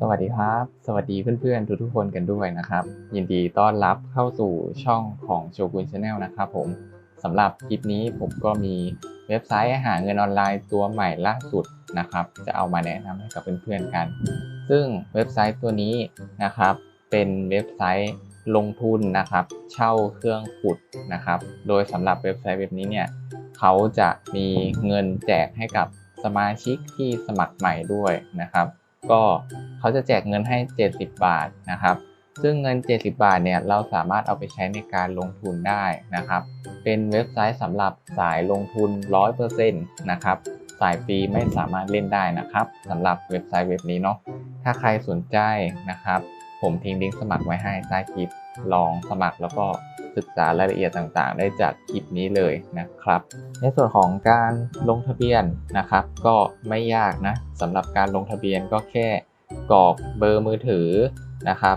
สวัสดีครับ สวัสดีเพื่อนๆ ทุกๆคนกันด้วยนะครับ ยินดีต้อนรับเข้าสู่ช่องของโชกุนชาแนลนะครับผมสำหรับคลิปนี้ผมก็มีเว็บไซต์หาเงินออนไลน์ตัวใหม่ล่าสุดนะครับ จะเอามาแนะนำให้กับเพื่อนๆกัน ซึ่งเว็บไซต์ตัวนี้นะครับ เป็นเว็บไซต์ลงทุนนะครับ เช่าเครื่องขุดนะครับ โดยสำหรับเว็บไซต์เว็บนี้เนี่ยเขาจะมีเงินแจกให้กับสมาชิกที่สมัครใหม่ด้วยนะครับ ก็เขาจะแจกเงินให้ 70 บาทนะครับ ซึ่งเงิน 70 บาทเนี่ยเราสามารถเอาไปใช้ในการลงทุนได้นะครับ เป็นเว็บไซต์สำหรับสายลงทุน 100%นะครับสายฟรีไม่สามารถเล่นได้นะครับสำหรับเว็บไซต์เว็บนี้เนาะถ้าใครสนใจนะครับ ผมทิ้งลิงก์สมัครไว้ให้ใต้คลิปลองสมัครแล้วก็ ศึกษารายละเอียดต่างๆ ได้จากคลิปนี้เลยนะครับ ในส่วนของการลงทะเบียนนะครับ ก็ไม่ยากนะสำหรับการลงทะเบียนก็แค่กรอกเบอร์มือถือนะครับ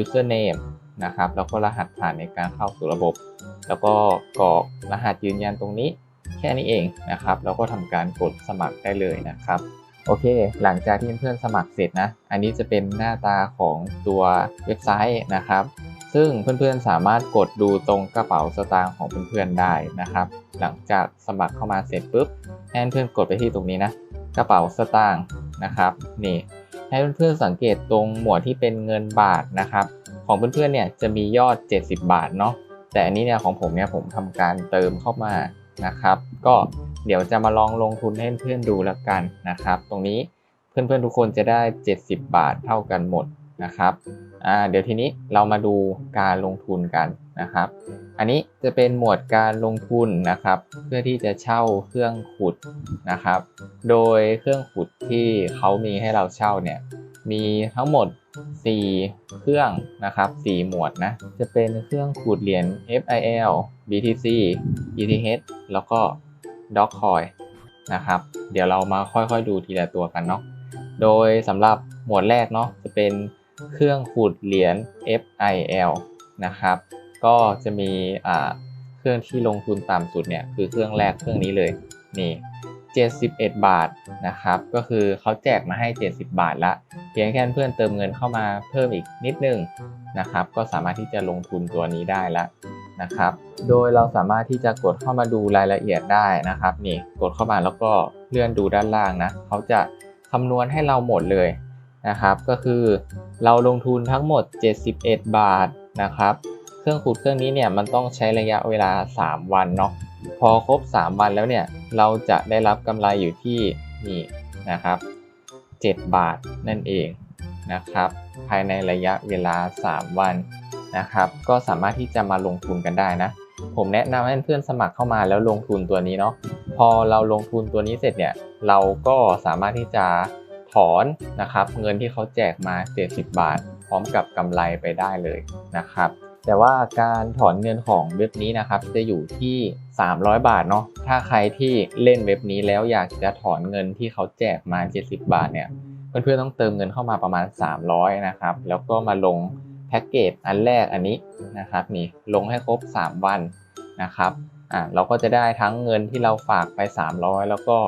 username นะครับแล้วก็รหัสผ่านในการเข้าสู่ระบบ แล้วก็กรอกรหัสยืนยันตรงนี้แค่นี้เองนะครับแล้วก็ทำการกดสมัครได้เลยนะครับ โอเค หลังจากที่เพื่อนๆสมัครเสร็จนะ อันนี้จะเป็นหน้าตาของตัวเว็บไซต์นะครับ ซึ่งเพื่อนๆสามารถกดดูตรงกระเป๋าสตางค์ของเพื่อนๆได้นะครับ หลังจากสมัครเข้ามาเสร็จปุ๊บให้เพื่อนกดไปที่ตรงนี้นะกระเป๋าสตางค์นะครับนี่ให้เพื่อนๆสังเกตตรงหมวดที่เป็นเงินบาทนะครับ ของเพื่อนๆเนี่ยจะมียอด 70 บาทเนาะแต่อันนี้เนี่ยของผมเนี่ยผมทำการเติมเข้ามานะครับ ก็เดี๋ยวจะมาลองลงทุนให้เพื่อนๆดูแล้วกันนะครับ ตรงนี้เพื่อนๆทุกคนจะได้ 70 บาทเท่ากันหมดนะครับ อ่าเดี๋ยวทีนี้เรามาดูการลงทุนกันนะครับ อันนี้จะเป็นหมวดการลงทุนนะครับ เพื่อที่จะเช่าเครื่องขุดนะครับ โดยเครื่องขุดที่เขามีให้เราเช่าเนี่ยมีทั้งหมด 4 เครื่องนะครับ 4 หมวดนะ จะเป็นเครื่องขูดเหรียญ FIL BTC ETH แล้วก็ Dogecoin นะครับ เดี๋ยวเรามาค่อยๆดูทีละตัวกันเนาะ โดยสำหรับหมวดแรกเนาะจะเป็น เครื่องขูดเหรียญ FIL นะครับ ก็จะมีเครื่องที่ลงทุนต่ำสุดเนี่ยคือเครื่องแรกเครื่องนี้เลยนี่71 บาทนะครับ ก็คือเขาแจกมาให้ 70 บาทละ เพียงแค่เพื่อนเติมเงินเข้ามาเพิ่มอีกนิดนึงนะครับ ก็สามารถที่จะลงทุนตัวนี้ได้ล้วนะครับ โดยเราสามารถที่จะกดเข้ามาดูรายละเอียดได้นะครับ นี่กดเข้ามาแล้วก็เลื่อนดูด้านล่างนะเขาจะคำนวณให้เราหมดเลย นะครับ ก็คือเราลงทุนทั้งหมด 71 บาทนะครับ เครื่องขูดเครื่องนี้เนี่ยมันต้องใช้ระยะเวลา 3 วันเนาะ พอครบ 3 วันแล้วเนี่ยเราจะได้รับกำไรอยู่ที่นี่นะครับ 7 บาทนั่นเองนะครับ ภายในระยะเวลา 3 วันนะครับ ก็สามารถที่จะมาลงทุนกันได้นะ ผมแนะนำให้เพื่อนสมัครเข้ามาแล้วลงทุนตัวนี้เนาะ พอเราลงทุนตัวนี้เสร็จเนี่ย เราก็สามารถที่จะ ถอนนะครับเงินที่เขาแจกมา 70 บาท พร้อมกับกำไรไปได้เลยนะครับแต่ว่าการถอนเงินของเว็บนี้นะครับจะอยู่ที่ 300 บาทเนาะถ้าใครที่เล่นเว็บนี้แล้วอยากจะถอนเงินที่เขาแจกมา 70 บาทเนี่ยเพื่อนๆต้องเติมเงินเข้ามาประมาณ 300นะครับแล้วก็มาลงแพ็กเกจอันแรกอันนี้นะครับนี่ลงให้ครบ 3 วันนะครับอ่าเราก็จะได้ทั้งเงินที่เราฝากไป 300 แล้วก็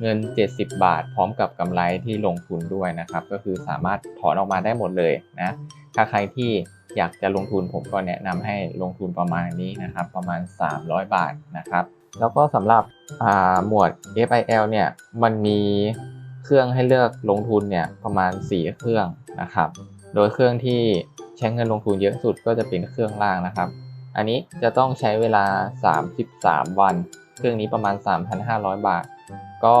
เงิน 70 บาท พร้อมกับกำไรที่ลงทุนด้วยนะครับ ก็คือสามารถถอนออกมาได้หมดเลยนะถ้าใครที่อยากจะลงทุนผมก็แนะนำให้ลงทุนประมาณนี้นะครับ ประมาณ 300 บาทนะครับ แล้วก็สำหรับหมวด FIL เนี่ยมันมีเครื่องให้เลือกลงทุนเนี่ยประมาณ 4 เครื่องนะครับ โดยเครื่องที่ใช้เงินลงทุนเยอะสุดก็จะเป็นเครื่องล่างนะครับ อันนี้จะต้องใช้เวลา 33 วัน เครื่องนี้ประมาณ 3,500 บาท ก็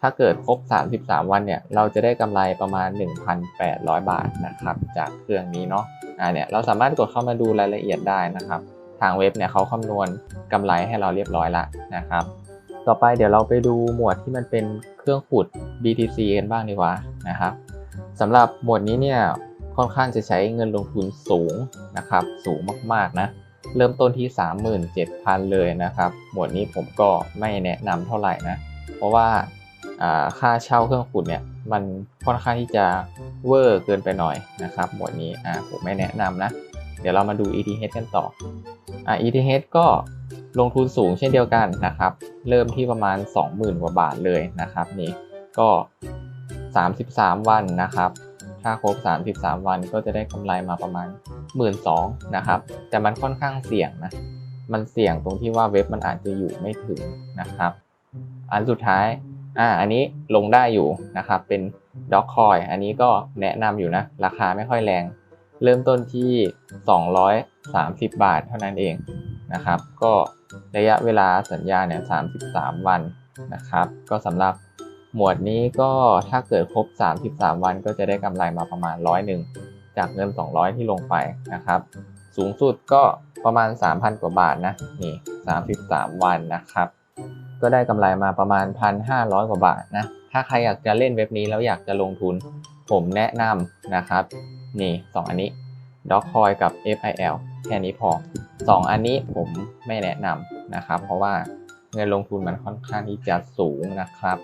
ถ้าเกิดครบ 33 วันเนี่ย เราจะได้กำไรประมาณ 1,800 บาทนะครับ จากเครื่องนี้เนาะอ่าเนี่ยเราสามารถกดเข้ามาดูรายละเอียดได้นะครับ ทางเว็บเนี่ยเขาคำนวณกำไรให้เราเรียบร้อยละนะครับ ต่อไปเดี๋ยวเราไปดูหมวดที่มันเป็นเครื่องขุด BTC กันบ้างดีกว่านะครับสำหรับหมวดนี้เนี่ยค่อนข้างจะใช้เงินลงทุนสูงนะครับ สูงมากๆนะเริ่มต้นที่ 37,000 เลยนะครับ หมวดนี้ผมก็ไม่แนะนำเท่าไหร่นะ เพราะว่าค่าเช่าเครื่องขุดเนี่ยมันค่อนข้างที่จะเวอร์เกินไปหน่อยนะครับหมวดนี้ผมไม่แนะนำนะ เดี๋ยวเรามาดู ETH กันต่ออ ETH ก็ลงทุนสูงเช่นเดียวกันนะครับ เริ่มที่ประมาณ 20,000 กว่าบาทเลยนะครับนี่ก็ 33 วันนะครับถถ้าครบ 33 วันก็จะได้กำไรมาประมาณ 1 2ื่นนะครับ แต่มันค่อนข้างเสี่ยงนะ มันเสี่ยงตรงที่ว่าเว็บมันอาจจะอยู่ไม่ถึงนะครับ อันสุดท้ายอ่าอันนี้ลงได้อยู่นะครับเป็นด็อกคอยอันนี้ก็แนะนำอยู่นะ ราคาไม่ค่อยแรง เริ่มต้นที่ 230 บาทเท่านั้นเองนะครับ ก็ระยะเวลาสัญญาเนี่ย33 วันนะครับ ก็สำหรับหมวดนี้ก็ถ้าเกิดครบ 33 วันก็จะได้กำไรมาประมาณร้อยหนึ่งจากเงิน 200 ที่ลงไปนะครับ สูงสุดก็ประมาณ 3,000 กว่าบาทนะนี่ 33 วันนะครับ ก็ได้กำไรมาประมาณ 1,500 กว่าบาทนะ ถ้าใครอยากจะเล่นเว็บนี้แล้วอยากจะลงทุน ผมแนะนำนะครับ นี่ 2 อันนี้ Dogecoin กับ FIL แค่นี้พอ 2 อันนี้ผมไม่แนะนำนะครับ เพราะว่าเงินลงทุนมันค่อนข้างที่จะสูงนะครับ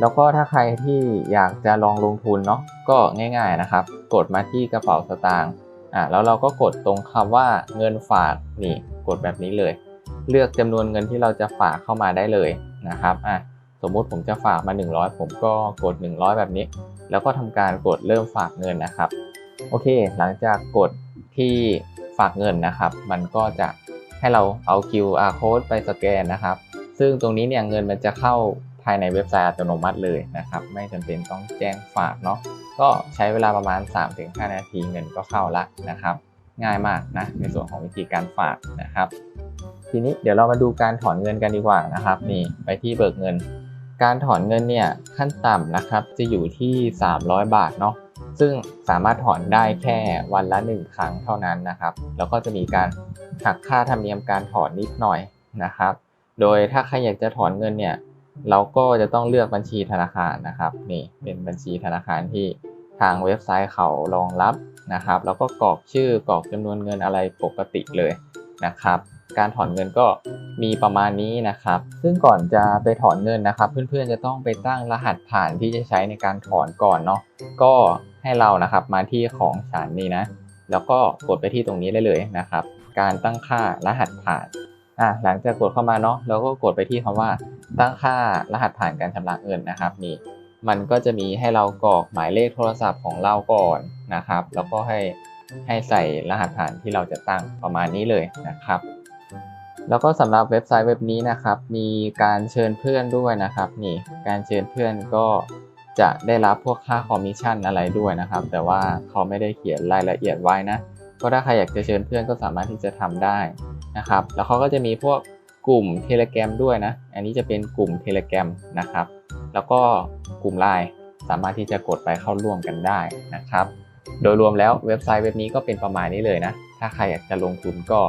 แล้วก็ถ้าใครที่อยากจะลองลงทุนเนาะก็ง่าย ๆนะครับ กดมาที่กระเป๋าสตางค์อ่าแล้วเราก็กดตรงคำว่าเงินฝากนี่กดแบบนี้เลย เลือกจำนวนเงินที่เราจะฝากเข้ามาได้เลยนะครับอะสมมุติผมจะฝากมา 100 ผมก็กด 100 แบบนี้ แล้วก็ทำการกดเริ่มฝากเงินนะครับ โอเค หลังจากกดที่ฝากเงินนะครับ มันก็จะให้เราเอา QR code ไปสแกนนะครับ ซึ่งตรงนี้เนี่ยเงินมันจะเข้าภายในเว็บไซต์อัตโนมัติเลยนะครับ ไม่จำเป็นต้องแจ้งฝากเนาะก็ใช้เวลาประมาณ 3-5 นาทีเงินก็เข้าละนะครับ ง่ายมากนะในส่วนของวิธีการฝากนะครับ ทีนี้เดี๋ยวเรามาดูการถอนเงินกันดีกว่านะครับนี่ไปที่เบิกเงิน การถอนเงินเนี่ยขั้นต่ำนะครับจะอยู่ที่ 300 บาทเนาะซึ่งสามารถถอนได้แค่วันละ 1 ครั้งเท่านั้นนะครับ แล้วก็จะมีการหักค่าธรรมเนียมการถอนนิดหน่อยนะครับ โดยถ้าใครอยากจะถอนเงินเนี่ยเราก็จะต้องเลือกบัญชีธนาคารนะครับนี่เป็นบัญชีธนาคารที่ทางเว็บไซต์เขารองรับนะครับ แล้วก็กรอกชื่อกรอกจำนวนเงินอะไรปกติเลยนะครับ การถอนเงินก็มีประมาณนี้นะครับ ซึ่งก่อนจะไปถอนเงินนะครับ เพื่อนๆจะต้องไปตั้งรหัสผ่านที่จะใช้ในการถอนก่อนเนาะก็ให้เรานะครับมาที่ของฉันนี่นะ แล้วก็กดไปที่ตรงนี้ได้เลยนะครับ การตั้งค่ารหัสผ่านอะหลังจากกดเข้ามาเนาะเราก็กดไปที่คำว่าตั้งค่ารหัสผ่านการชำระเงินนะครับนี่มันก็จะมีให้เรากรอกหมายเลขโทรศัพท์ของเราก่อนนะครับ แล้วก็ให้ให้ใส่รหัสผ่านที่เราจะตั้งประมาณนี้เลยนะครับ แล้วก็สำหรับเว็บไซต์เว็บนี้นะครับ มีการเชิญเพื่อนด้วยนะครับนี่การเชิญเพื่อนก็จะได้รับพวกค่าคอมมิชชั่นอะไรด้วยนะครับ แต่ว่าเขาไม่ได้เขียนรายละเอียดไว้นะก็ถ้าใครอยากจะเชิญเพื่อนก็สามารถที่จะทำได้นะครับ แล้วเขาก็จะมีพวกกลุ่ม Telegram ด้วยนะ อันนี้จะเป็นกลุ่ม Telegram นะครับ แล้วก็กลุ่ม Line สามารถที่จะกดไปเข้าร่วมกันได้นะครับ โดยรวมแล้วเว็บไซต์เว็บนี้ก็เป็นประมาณนี้เลยนะ ถ้าใครอยากจะลงทุนก็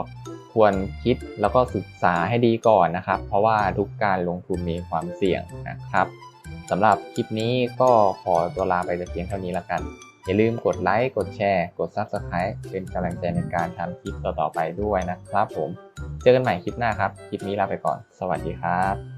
ควรคิดแล้วก็ศึกษาให้ดีก่อนนะครับ เพราะว่าทุกการลงทุนมีความเสี่ยงนะครับสำหรับคลิปนี้ก็ขอตัวลาไปแต่เพียงเท่านี้ละกัน อย่าลืมกดไลค์ กดแชร์ กด Subscribe เป็นกำลังใจในการทำคลิปต่อๆไปด้วยนะครับผม เจอกันใหม่คลิปหน้าครับ คลิปนี้ลาไปก่อน สวัสดีครับ